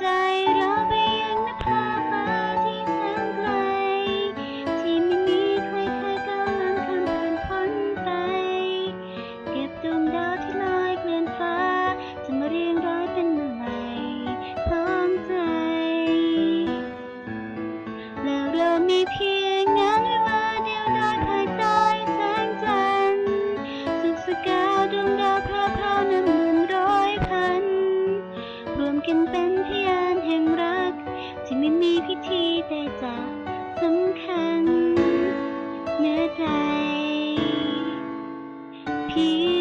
ใจเราไปยังนภาพาที่แสนไกล ที่ไม่มีใครเคยก้าวล้ำข้ามนพ้นไป เก็บดวงดาวที่ลอยเกลื่อนฟ้า จะมาเรียงร้อยเป็นมาลัยพร้อมใจ แล้วเรามีเพียงงาน ที่ไม่มีพิธีใดจะสำคัญเนื้อใจพี่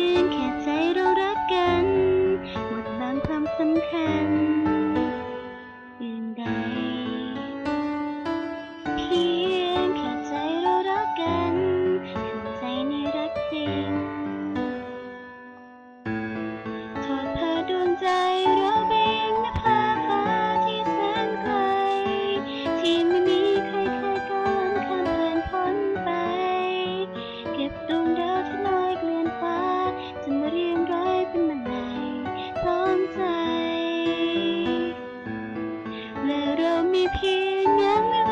เรามีเพียงน้ำ